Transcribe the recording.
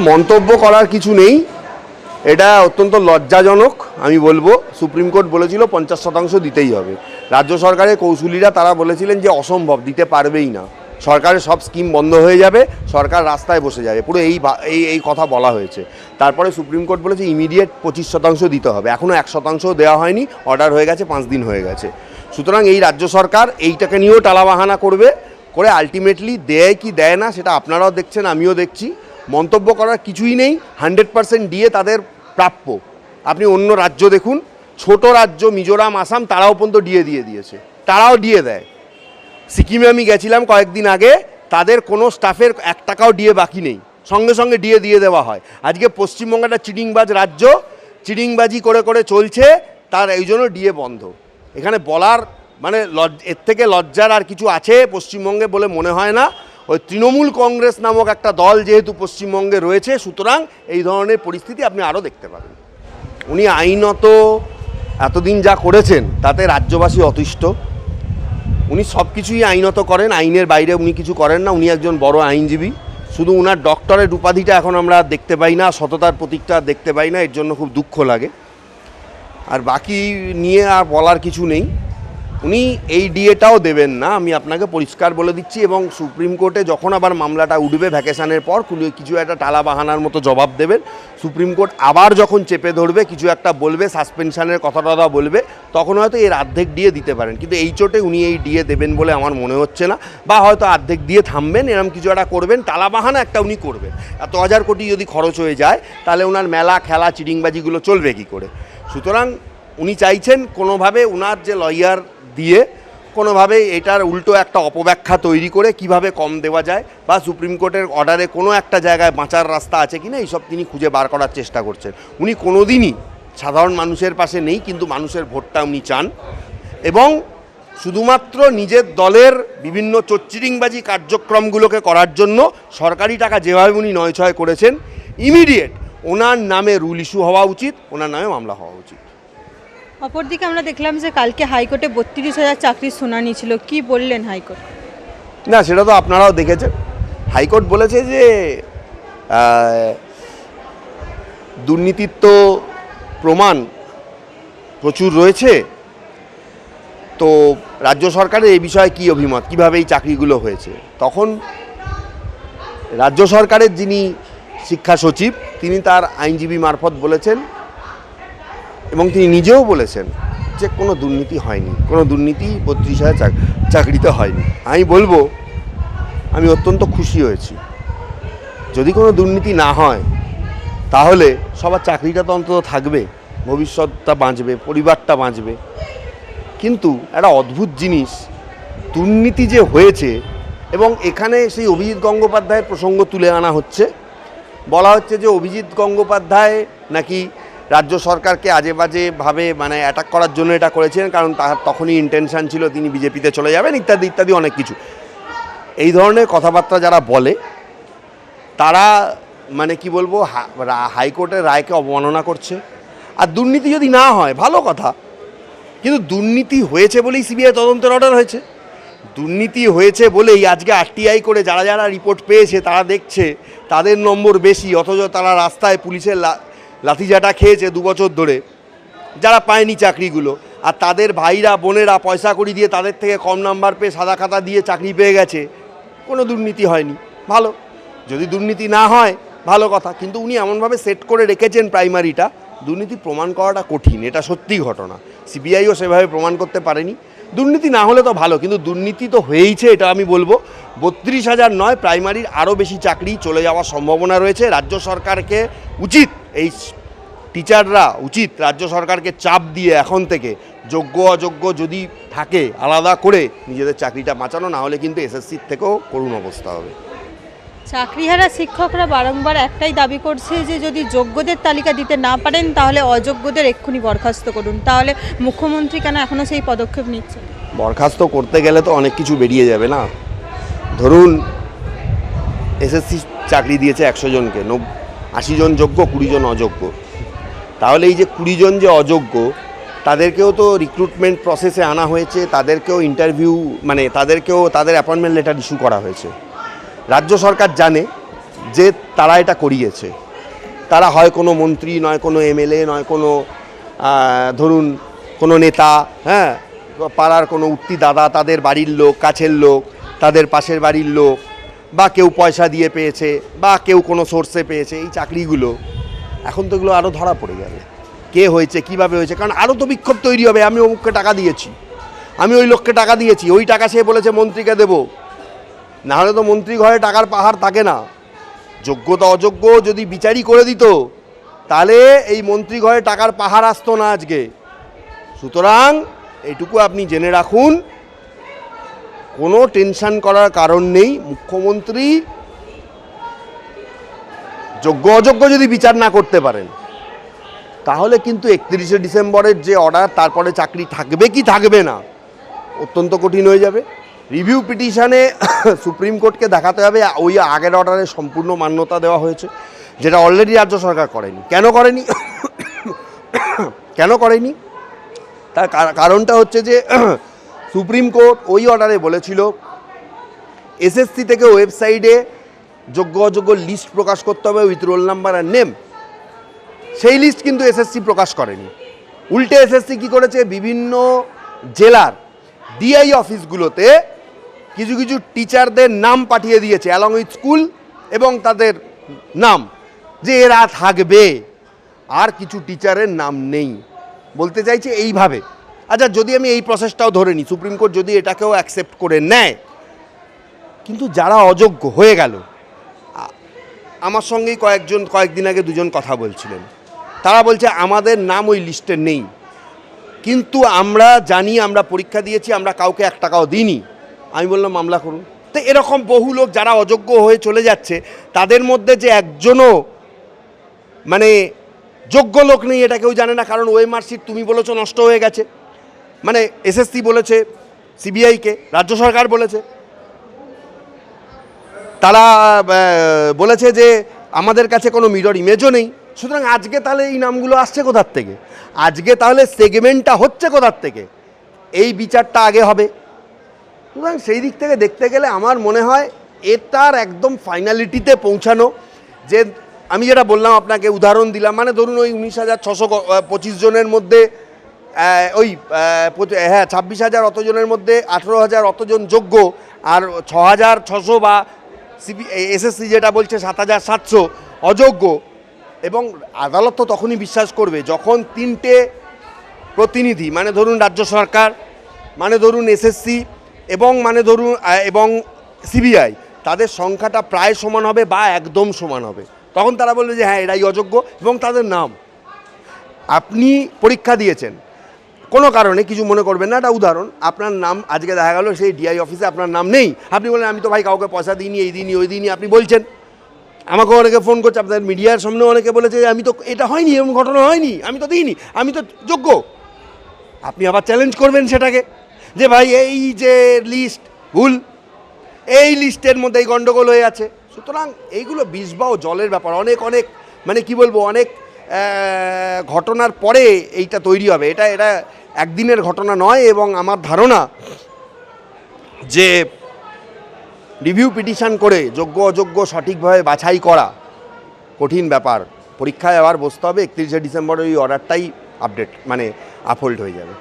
মন্তব্য করার কিছু নেই। এটা অত্যন্ত লজ্জাজনক, আমি বলব। সুপ্রিম কোর্ট বলেছিল পঞ্চাশ শতাংশ দিতেই হবে। রাজ্য সরকারের কৌশলীরা তারা বলেছিলেন যে অসম্ভব, দিতে পারবেই না। সরকারের সব স্কিম বন্ধ হয়ে যাবে, সরকার রাস্তায় বসে যাবে। পুরো এই এই এই কথা বলা হয়েছে। তারপরে সুপ্রিম কোর্ট বলেছে ইমিডিয়েট পঁচিশ শতাংশ দিতে হবে। এখনও এক শতাংশ দেওয়া হয়নি, অর্ডার হয়ে গেছে, পাঁচ দিন হয়ে গেছে। সুতরাং এই রাজ্য সরকার এইটাকে নিয়েও টালাবাহানা করবে, করে আলটিমেটলি দেয় কি দেয় না, সেটা আপনারাও দেখছেন, আমিও দেখছি। মন্তব্য করার কিছুই নেই, হান্ড্রেড পার্সেন্ট দিয়ে তাদের প্রাপ্য। আপনি অন্য রাজ্য দেখুন, ছোট রাজ্য মিজোরাম, আসাম, তারাও পর্যন্ত ডিএ দিয়ে দিয়েছে। তারাও ডিএ দেয়। সিকিমে আমি গেছিলাম কয়েকদিন আগে, তাদের কোনো স্টাফের এক টাকাও ডিএ বাকি নেই। সঙ্গে সঙ্গে ডিএ দিয়ে দেওয়া হয়। আজকে পশ্চিমবঙ্গ একটা চিটিংবাজ রাজ্য, চিটিংবাজি করে করে চলছে, তার এই জন্য ডিএ বন্ধ। এখানে বলার মানে এর থেকে লজ্জার আর কিছু আছে পশ্চিমবঙ্গে বলে মনে হয় না। ওই তৃণমূল কংগ্রেস নামক একটা দল যেহেতু পশ্চিমবঙ্গে রয়েছে, সুতরাং এই ধরনের পরিস্থিতি আপনি আরও দেখতে পাবেন। উনি আইনত এতদিন যা করেছেন, তাতে রাজ্যবাসী অতিষ্ঠ। উনি সব কিছুই আইনত করেন, আইনের বাইরে উনি কিছু করেন না, উনি একজন বড় আইনজীবী। শুধু উনার ডক্টরের উপাধিটা এখন আমরা দেখতে পাই না, সততার প্রতীকটা দেখতে পাই না, এর জন্য খুব দুঃখ লাগে। আর বাকি নিয়ে আর বলার কিছু নেই। উনি এই ডিএটাও দেবেন না, আমি আপনাকে পরিষ্কার বলে দিচ্ছি এবং সুপ্রিম কোর্টে যখন আবার মামলাটা উঠবে ভ্যাকেশনের পর কিছু একটা টালা বাহানার মতো জবাব দেবেন। সুপ্রিম কোর্ট আবার যখন চেপে ধরবে, কিছু একটা বলবে, সাসপেনশনের কথা টথা বলবে, তখন হয়তো এর অর্ধেক দিয়ে দিতে পারেন। কিন্তু এই চোটে উনি এই ডিএ দেবেন বলে আমার মনে হচ্ছে না, বা হয়তো অর্ধেক দিয়ে থামবেন এরকম কিছু একটা করবেন টালা বাহানা একটা উনি করবেন। এত হাজার কোটি যদি খরচ হয়ে যায়, তাহলে ওনার মেলা, খেলা, চিটিংবাজিগুলো চলবে কি করে? সুতরাং উনি চাইছেন কোনোভাবে ওনার যে লয়ার দিয়ে কোনোভাবে এটার উল্টো একটা অপব্যাখ্যা তৈরি করে কীভাবে কম দেওয়া যায় বা সুপ্রিম কোর্টের অর্ডারে কোনো একটা জায়গায় বাঁচার রাস্তা আছে কি না, এইসব তিনি খুঁজে বার করার চেষ্টা করছেন। উনি কোনোদিনই সাধারণ মানুষের পাশে নেই, কিন্তু মানুষের ভোটটা উনি চান এবং শুধুমাত্র নিজের দলের বিভিন্ন চচ্চিরিংবাজি কার্যক্রমগুলোকে করার জন্য সরকারি টাকা যেভাবে উনি নয় ছয় করেছেন, ইমিডিয়েট ওনার নামে রুল ইস্যু হওয়া উচিত, ওনার নামে মামলা হওয়া উচিত। অপরদিকে আমরা দেখলাম যে কালকে হাইকোর্টে বত্রিশ হাজার চাকরির শুনানি ছিল। কি বললেন হাইকোর্ট? না, সেটা তো আপনারাও দেখেছেন। হাইকোর্ট বলেছে যে দুর্নীতির তো প্রমাণ প্রচুর রয়েছে। তো রাজ্য সরকারের এই বিষয়ে কী অভিমত? কীভাবে এই চাকরিগুলো হয়েছে? তখন রাজ্য সরকারের যিনি শিক্ষা সচিব, তিনি তার আইনজীবী মারফত বলেছেন এবং তিনি নিজেও বলেছেন যে কোনো দুর্নীতি হয়নি, কোনো দুর্নীতি বত্রিশ হাজার চাক- চাকরিতে হয়নি। আমি বলব, আমি অত্যন্ত খুশি হয়েছি। যদি কোনো দুর্নীতি না হয়, তাহলে সবার চাকরিটা তো অন্তত থাকবে, ভবিষ্যৎটা বাঁচবে, পরিবারটা বাঁচবে। কিন্তু একটা অদ্ভুত জিনিস, দুর্নীতি যে হয়েছে এবং এখানে সেই অভিজিৎ গঙ্গোপাধ্যায়ের প্রসঙ্গ তুলে আনা হচ্ছে, বলা হচ্ছে যে অভিজিৎ গঙ্গোপাধ্যায় নাকি রাজ্য সরকারকে আজে বাজেভাবে মানে অ্যাটাক করার জন্য এটা করেছিলেন, কারণ তার তখনই ইন্টেনশন ছিল তিনি বিজেপিতে চলে যাবেন, ইত্যাদি ইত্যাদি অনেক কিছু। এই ধরনের কথাবার্তা যারা বলে, তারা মানে কি বলব হাইকোর্টের রায়কে অবমাননা করছে। আর দুর্নীতি যদি না হয়, ভালো কথা, কিন্তু দুর্নীতি হয়েছে বলেই সিবিআই তদন্তের অর্ডার হয়েছে। দুর্নীতি হয়েছে বলেই আজকে আরটিআই করে যারা যারা রিপোর্ট পেয়েছে, তারা দেখছে, তাদের নম্বর বেশি, অথচ তারা রাস্তায় পুলিশের লা- খেয়েছে দু বছর ধরে। যারা পায়নি চাকরিগুলো, আর তাদের ভাইরা, বোনেরা পয়সা করি দিয়ে তাদের থেকে কম নাম্বার পেয়ে সাদা খাতা দিয়ে চাকরি পেয়ে গেছে, কোনো দুর্নীতি হয়নি। ভালো। যদি দুর্নীতি না হয়, ভালো কথা। কিন্তু উনি এমনভাবে সেট করে রেখেছেন প্রাইমারিটা, দুর্নীতি প্রমাণ করাটা কঠিন, এটা সত্যি ঘটনা। সিবিআইও সেভাবে প্রমাণ করতে পারেনি। দুর্নীতি না হলে তো ভালো, কিন্তু দুর্নীতি তো হয়েইছে, এটা আমি বলব। বত্রিশ হাজার নয়, প্রাইমারির আরও বেশি চাকরি চলে যাওয়ার সম্ভাবনা রয়েছে। রাজ্য সরকারকে উচিত এই টিচাররা উচিত রাজ্য সরকারকে চাপ দিয়ে এখন থেকে যোগ্য, অযোগ্য যদি থাকে, আলাদা করে নিজেদের চাকরিটা বাঁচানো, না হলে কিন্তু এসএসসির থেকেও করুণ অবস্থা হবে। চাকরিহারা শিক্ষকরা বারংবার একটাই দাবি করছে যে যদি যোগ্যদের তালিকা দিতে না পারেন, তাহলে অযোগ্যদের এক্ষুনি বরখাস্ত করুন। তাহলে মুখ্যমন্ত্রী কেন এখনও সেই পদক্ষেপ নিচ্ছেন? বরখাস্ত করতে গেলে তো অনেক কিছু বেরিয়ে যাবে না। ধরুন, এসএসসি চাকরি দিয়েছে একশো জনকে, নব আশি জন যোগ্য, কুড়ি জন অযোগ্য। তাহলে এই যে কুড়ি জন যে অযোগ্য, তাদেরকেও তো রিক্রুটমেন্ট প্রসেসে আনা হয়েছে, তাদেরকেও ইন্টারভিউ মানে তাদেরকেও তাদের অ্যাপয়েন্টমেন্ট লেটার ইস্যু করা হয়েছে। রাজ্য সরকার জানে যে তারা এটা করিয়েছে। তারা হয় কোনো মন্ত্রী, নয় কোনো এমএলএ, নয় কোনো ধরুন কোনো নেতা হ্যাঁ? পাড়ার কোনো উঠতি দাদা, তাদের বাড়ির লোক, কাছের লোক, তাদের পাশের বাড়ির লোক, বা কেউ পয়সা দিয়ে পেয়েছে, বা কেউ কোনো সোর্সে পেয়েছে, এই চাকরিগুলো। এখন তো এগুলো আরও ধরা পড়ে যাবে। কে হয়েছে, কীভাবে হয়েছে? কারণ আরও তো বিক্ষোভ তৈরি হবে, আমি অমুককে টাকা দিয়েছি। আমি ওই লোককে টাকা দিয়েছি, ওই টাকা সে বলেছে মন্ত্রীকে দেবো। নাহলে তো মন্ত্রী ঘরে টাকার পাহাড় থাকে না। যোগ্যতা অযোগ্য যদি বিচারই করে দিত, তাহলে এই মন্ত্রী ঘরে টাকার পাহাড় আসতো না আজকে। সুতরাং এটুকু আপনি জেনে রাখুন, কোনো টেনশন করার কারণ নেই। মুখ্যমন্ত্রী যোগ্য অযোগ্য যদি বিচার না করতে পারেন, তাহলে কিন্তু একত্রিশে ডিসেম্বরের যে অর্ডার, তারপরে চাকরি থাকবে কি থাকবে না, অত্যন্ত কঠিন হয়ে যাবে। রিভিউ পিটিশানে সুপ্রিম কোর্টকে দেখাতে হবে, ওই আগের অর্ডারে সম্পূর্ণ মান্যতা দেওয়া হয়েছে, যেটা অলরেডি রাজ্য সরকার করেনি। কেন করেনি? কেন করেনি? তার কার- কারণটা হচ্ছে যে সুপ্রিম কোর্ট ওই অর্ডারে বলেছিল, এসএসসি থেকে ওয়েবসাইটে যোগ্য অযোগ্য লিস্ট প্রকাশ করতে হবে উইথ রোল নাম্বার আর নেম সেই লিস্ট কিন্তু এসএসসি প্রকাশ করেনি। উল্টে এসএসসি কি করেছে? বিভিন্ন জেলার ডিআই অফিসগুলোতে কিছু কিছু টিচারদের নাম পাঠিয়ে দিয়েছে অ্যালং উইথ স্কুল এবং তাদের নাম, যে এরা থাকবে। আর কিছু টিচারের নাম নেই। বলতে চাইছে এইভাবে। আচ্ছা যদি আমি এই প্রসেসটাও ধরে নিই, সুপ্রিম কোর্ট যদি এটাকেও অ্যাকসেপ্ট করে নেয়, কিন্তু যারা অযোগ্য হয়ে গেল আমার সঙ্গেই কয়েকজন, কয়েকদিন আগে দুজন কথা বলছিলেন। তারা বলছে, আমাদের নাম ওই লিস্টে নেই। কিন্তু আমরা জানি, আমরা পরীক্ষা দিয়েছি, আমরা কাউকে এক টাকাও দিইনি। আমি বললাম, মামলা করুন। তো এরকম বহু লোক যারা অযোগ্য হয়ে চলে যাচ্ছে, তাদের মধ্যে যে একজনও মানে যোগ্য লোক নেই, এটা কেউ জানে না, কারণ ওই মার্কশিট তুমি বলেছ নষ্ট হয়ে গেছে। মানে এসএসসি বলেছে সিবিআইকে রাজ্য সরকার বলেছে। তারা বলেছে যে আমাদের কাছে কোনো মিরর ইমেজও নেই। সুতরাং আজকে তাহলে এই নামগুলো আসছে কোথার থেকে? আজকে তাহলে সেগমেন্টটা হচ্ছে কোথার থেকে? এই বিচারটা আগে হবে। সুতরাং সেই দিক থেকে দেখতে গেলে আমার মনে হয় এটার একদম ফাইনালিটিতে পৌঁছানো। যে আমি যেটা বললাম আপনাকে, উদাহরণ দিলাম মানে ধরুন ওই উনিশ হাজার ছশো পঁচিশ জনের মধ্যে ওই হ্যাঁ ছাব্বিশ হাজার অতজনের মধ্যে আঠেরো হাজার অতজন যোগ্য, আর ছ হাজার ছশো বা সিপি এসএসসি যেটা বলছে সাত হাজার সাতশো অযোগ্য। এবং আদালত তো তখনই বিশ্বাস করবে, যখন তিনটে প্রতিনিধি মানে ধরুন রাজ্য সরকার মানে ধরুন এসএসসি এবং মানে ধরুন এবং সিবিআই তাদের সংখ্যাটা প্রায় সমান হবে বা একদম সমান হবে। তখন তারা বলবে যে হ্যাঁ এরাই অযোগ্য এবং তাদের নাম। আপনি পরীক্ষা দিয়েছেন। কোনো কারণে কিছু মনে করবেন না, এটা উদাহরণ। আপনার নাম আজকে দেখা গেল, সেই ডিআই অফিসে আপনার নাম নেই। আপনি বলেন আমি তো ভাই কাউকে পয়সা দিইনি, এই দিনই ওই দিনই আপনি বলছেন। আমাকে অনেকে ফোন করছে, আপনাদের মিডিয়ার সামনে অনেকে বলেছে আমি তো, এটা হয়নি, এরকম ঘটনা হয়নি, আমি তো দিইনি, আমি তো যোগ্য। আপনি আবার চ্যালেঞ্জ করবেন সেটাকে। যে ভাই, এই যে লিস্ট ভুল। এই লিস্টের মধ্যে এই গণ্ডগোল হয়ে আছে। সুতরাং এইগুলো বিষ বা জলের ব্যাপার। অনেক অনেক মানে কি বলব, অনেক ঘটনার পরে এইটা তৈরি হবে। এটা এটা একদিনের ঘটনা নয় এবং আমার ধারণা যে রিভিউ পিটিশন করে যোগ্য, অযোগ্য সঠিকভাবে বাছাই করা কঠিন ব্যাপার। পরীক্ষায় আবার বসতে হবে, একত্রিশে ডিসেম্বর ওই অর্ডারটাই আপডেট মানে আপহোল্ড হয়ে যাবে।